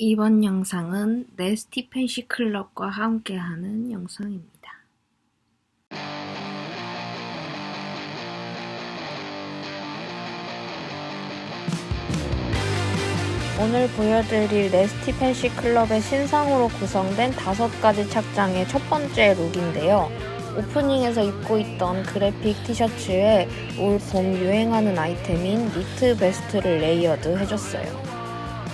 이번 영상은 네스티 팬시 클럽과 함께하는 영상입니다. 오늘 보여드릴 네스티 팬시 클럽의 신상으로 구성된 다섯 가지 착장의 첫 번째 룩인데요. 오프닝에서 입고 있던 그래픽 티셔츠에 올 봄 유행하는 아이템인 니트 베스트를 레이어드 해줬어요.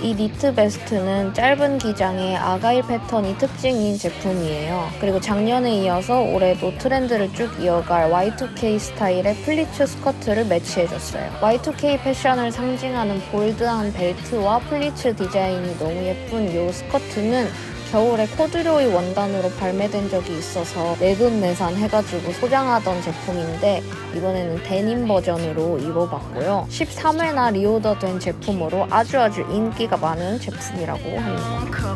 이 니트 베스트는 짧은 기장의 아가일 패턴이 특징인 제품이에요. 그리고 작년에 이어서 올해도 트렌드를 쭉 이어갈 Y2K 스타일의 플리츠 스커트를 매치해줬어요. Y2K 패션을 상징하는 볼드한 벨트와 플리츠 디자인이 너무 예쁜 이 스커트는 겨울에 코듀로이 원단으로 발매된 적이 있어서 내돈내산 해가지고 소장하던 제품인데 이번에는 데님 버전으로 입어봤고요. 13회나 리오더된 제품으로 아주 아주 인기가 많은 제품이라고 합니다.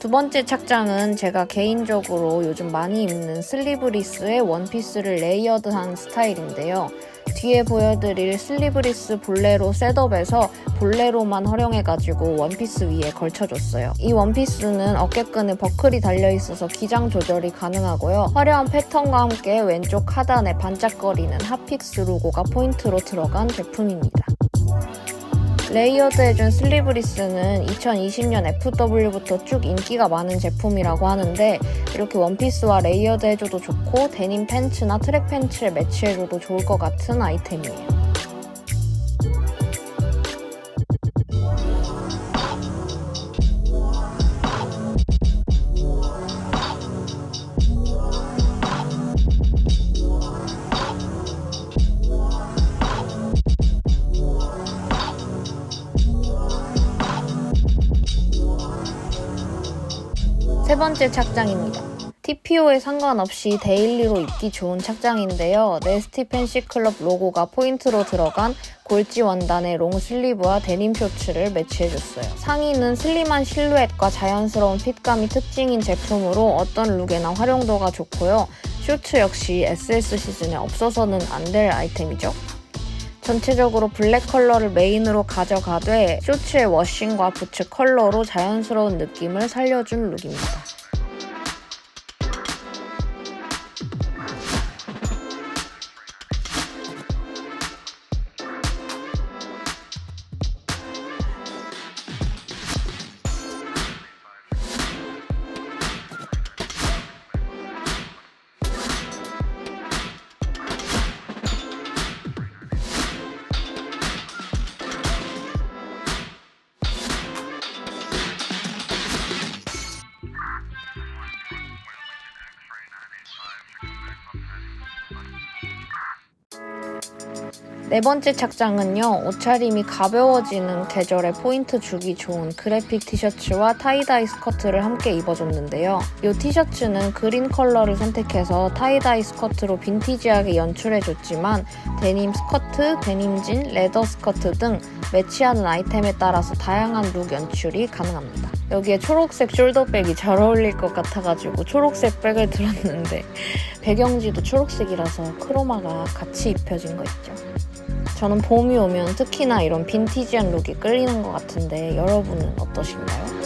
두 번째 착장은 제가 개인적으로 요즘 많이 입는 슬리브리스의 원피스를 레이어드한 스타일인데요. 뒤에 보여드릴 슬리브리스 볼레로 셋업에서 볼레로만 활용해가지고 원피스 위에 걸쳐줬어요. 이 원피스는 어깨끈에 버클이 달려있어서 기장 조절이 가능하고요. 화려한 패턴과 함께 왼쪽 하단에 반짝거리는 핫픽스 로고가 포인트로 들어간 제품입니다. 레이어드 해준 슬리브리스는 2020년 FW부터 쭉 인기가 많은 제품이라고 하는데 이렇게 원피스와 레이어드 해줘도 좋고 데님 팬츠나 트랙 팬츠에 매치해줘도 좋을 것 같은 아이템이에요. 세 번째 착장입니다. TPO에 상관없이 데일리로 입기 좋은 착장인데요. 네스티 팬시 클럽 로고가 포인트로 들어간 골지 원단의 롱 슬리브와 데님 쇼츠를 매치해줬어요. 상의는 슬림한 실루엣과 자연스러운 핏감이 특징인 제품으로 어떤 룩에나 활용도가 좋고요. 쇼츠 역시 SS 시즌에 없어서는 안 될 아이템이죠. 전체적으로 블랙 컬러를 메인으로 가져가되 쇼츠의 워싱과 부츠 컬러로 자연스러운 느낌을 살려준 룩입니다. 네 번째 착장은요, 옷차림이 가벼워지는 계절에 포인트 주기 좋은 그래픽 티셔츠와 타이다이 스커트를 함께 입어줬는데요. 이 티셔츠는 그린 컬러를 선택해서 타이다이 스커트로 빈티지하게 연출해줬지만 데님 스커트, 데님진, 레더 스커트 등 매치하는 아이템에 따라서 다양한 룩 연출이 가능합니다. 여기에 초록색 숄더백이 잘 어울릴 것 같아가지고 초록색 백을 들었는데 배경지도 초록색이라서 크로마가 같이 입혀진 거 있죠. 저는 봄이 오면 특히나 이런 빈티지한 룩이 끌리는 것 같은데 여러분은 어떠신가요?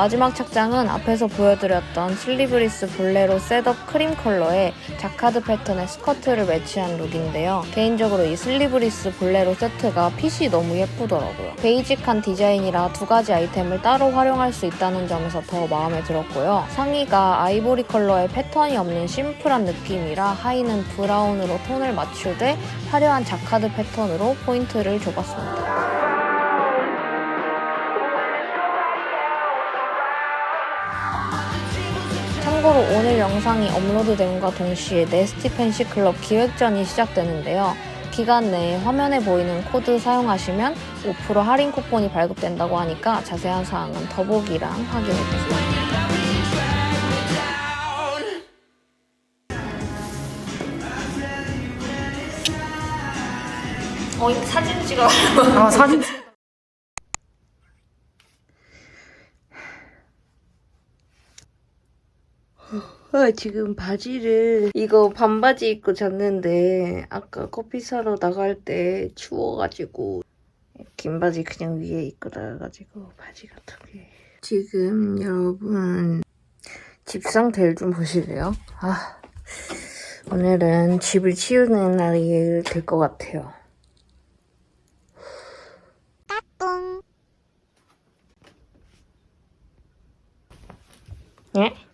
마지막 착장은 앞에서 보여드렸던 슬리브리스 볼레로 셋업 크림 컬러의 자카드 패턴의 스커트를 매치한 룩인데요. 개인적으로 이 슬리브리스 볼레로 세트가 핏이 너무 예쁘더라고요. 베이직한 디자인이라 두 가지 아이템을 따로 활용할 수 있다는 점에서 더 마음에 들었고요. 상의가 아이보리 컬러의 패턴이 없는 심플한 느낌이라 하의는 브라운으로 톤을 맞추되 화려한 자카드 패턴으로 포인트를 줘봤습니다. 참고로 오늘 영상이 업로드됨과 동시에 네스티 팬시 클럽 기획전이 시작되는데요. 기간 내에 화면에 보이는 코드 사용하시면 5% 할인 쿠폰이 발급된다고 하니까 자세한 사항은 더보기랑 확인해주세요. 어, 이거 사진 찍어. 아 사진 아, 지금 바지를 이거 반바지 입고 잤는데 아까 커피 사러 나갈 때 추워가지고 긴 바지 그냥 위에 입고 나가가지고 바지가 턱에 지금 여러분 집 상태를 좀 보실래요? 아 오늘은 집을 치우는 날이 될 것 같아요. 예?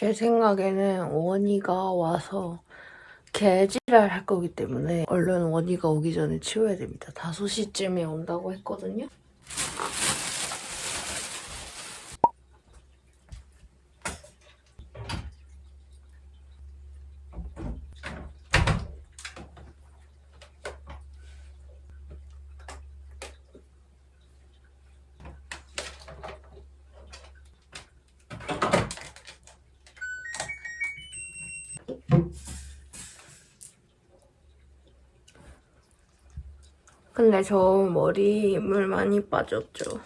제 생각에는 원희가 와서 개지랄 할 거기 때문에 얼른 원희가 오기 전에 치워야 됩니다. 5시쯤에 온다고 했거든요. 근데 저 머리 물 많이 빠졌죠.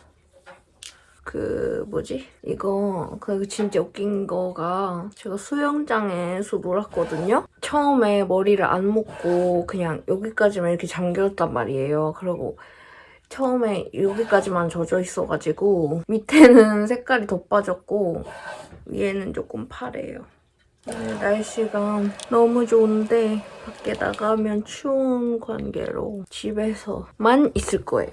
그 뭐지? 이거 그 진짜 웃긴 거가 제가 수영장에서 놀았거든요. 처음에 머리를 안 묶고 그냥 여기까지만 이렇게 잠겼단 말이에요. 그리고 처음에 여기까지만 젖어 있어가지고 밑에는 색깔이 더 빠졌고 위에는 조금 파래요. 날씨가 너무 좋은데 밖에 나가면 추운 관계로 집에서만 있을 거예요.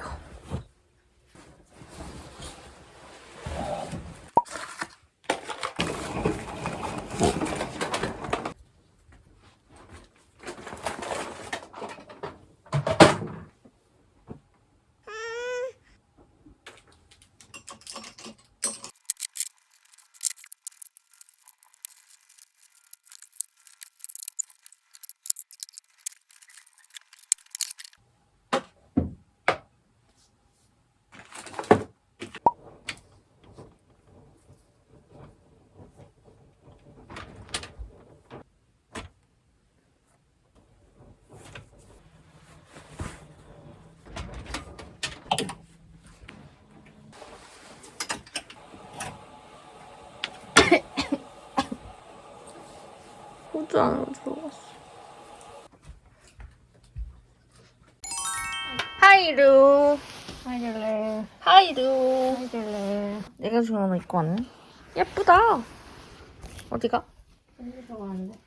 안으로 들어갔어. 하이루. 하이들레 하이루. 하이들레 내가 좋아하는 거 입고 왔네. 예쁘다. 어디가? 어디 들어가는데?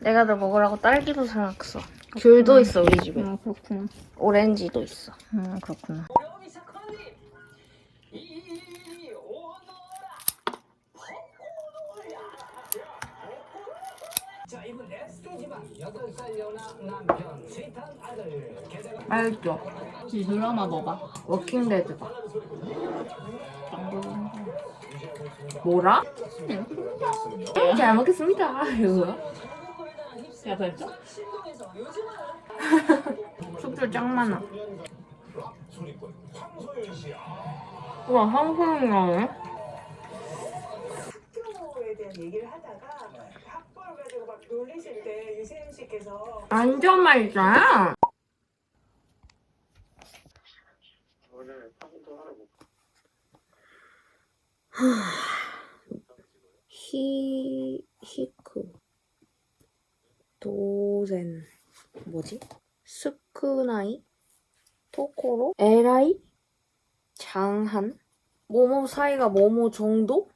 내가 너 먹으라고 딸기도 사놨어. 귤도 있어 우리 집에. 아 그렇구나 오렌지도 있어. 음 그렇구나 맛있죠? 이 드라마 뭐봐? 워킹데드다. 뭐라? 음, 잘 먹겠습니다. 이거야? 야 됐죠? 숙주 짱 많아. 우와, 향수이 나네. 학교에 대한 얘기를 하다가 놀리실 때 유세윤 씨께서 완전 맛있잖아. 히, 히크. 도젠. 뭐지? 스크나이? 토코로? 에라이? 장한? 모모 사이가 모모 정도?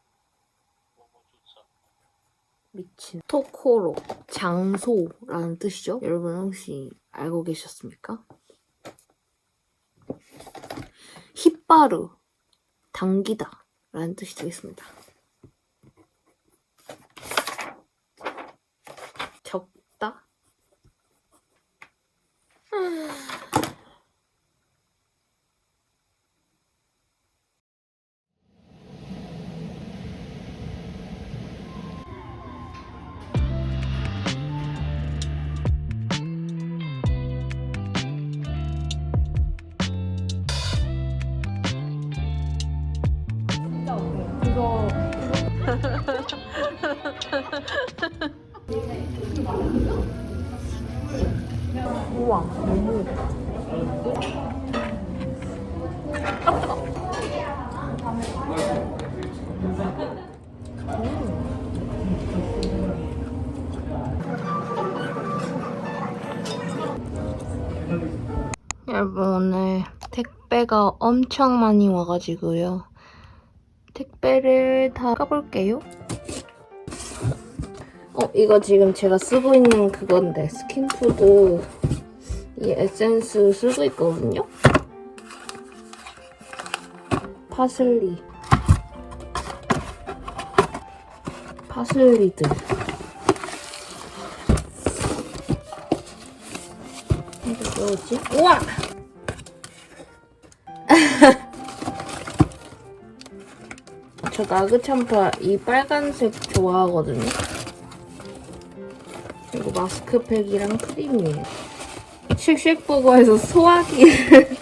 미친. 토코로. 장소라는 뜻이죠? 여러분 혹시 알고 계셨습니까? 힙바르. 당기다. 라는 뜻이 되겠습니다. 적다? 우와 너무 여러분 오늘 택배가 엄청 많이 와가지고요. 택배를 다 까볼게요. 어 이거 지금 제가 쓰고 있는 그건데 스킨푸드 이 에센스 쓰고 있거든요. 파슬리 파슬리들 이거 뭐지? 우와! 저 나그참파 이 빨간색 좋아하거든요. 그리고 마스크팩이랑 크림이에요. 쉑쉑버거에서 소화기.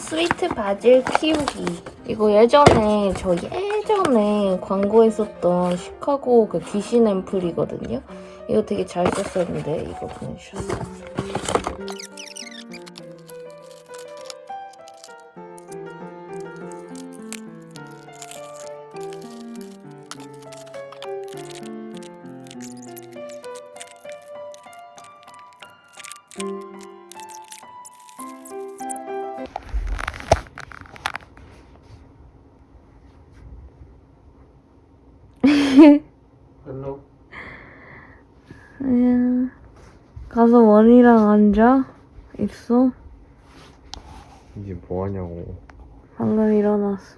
스위트 바질 키우기. 이거 예전에 저 예전에 광고했었던 시카고 그 귀신 앰플이거든요. 이거 되게 잘 썼었는데 이거 보내주셨어요. 헬로 그냥 가서 원이랑 앉아 있어. 이게 뭐하냐고 방금 일어났어.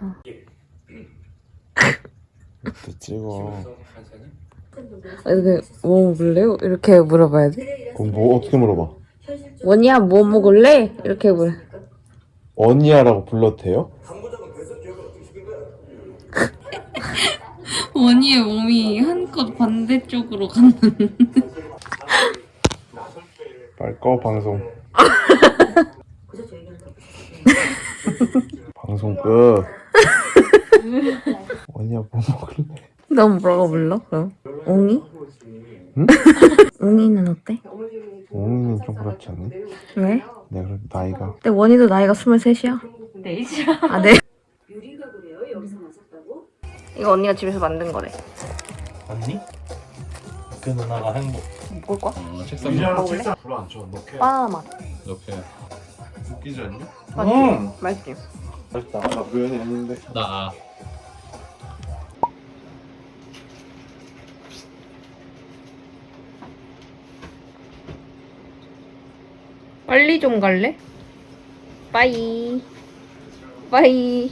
또 찍어 이렇게 뭐 먹을래요? 이렇게 물어봐야 돼? 그럼 뭐 어떻게 물어봐 원이야 뭐 먹을래? 이렇게 물어. 언니야라고 불러도 돼요? 원이의 몸이 한껏 반대쪽으로 갔는. 빨리 꺼 방송 방송 끄 언니야 뭐 먹을래? 넌 뭐라고 불러? 그럼 옹이? 응? 옹이는 어때? 옹이는 좀 그렇지 않니? 왜? 내가 그래도 나이가 근데 원이도 나이가 23이야. 네. 아, 네? 이거 언니가 집에서 만든 거래. 언니? 그 누나가 행복. 뭘 거야? 어, 책상 먹을래? 불안 쳐. 넣게 바나나 맛. 이렇게 웃기지 않냐? 맛있지? 맛있지? 맛있다 나 무연이 아닌데 나 빨리 좀 갈래? 빠이. 빠이.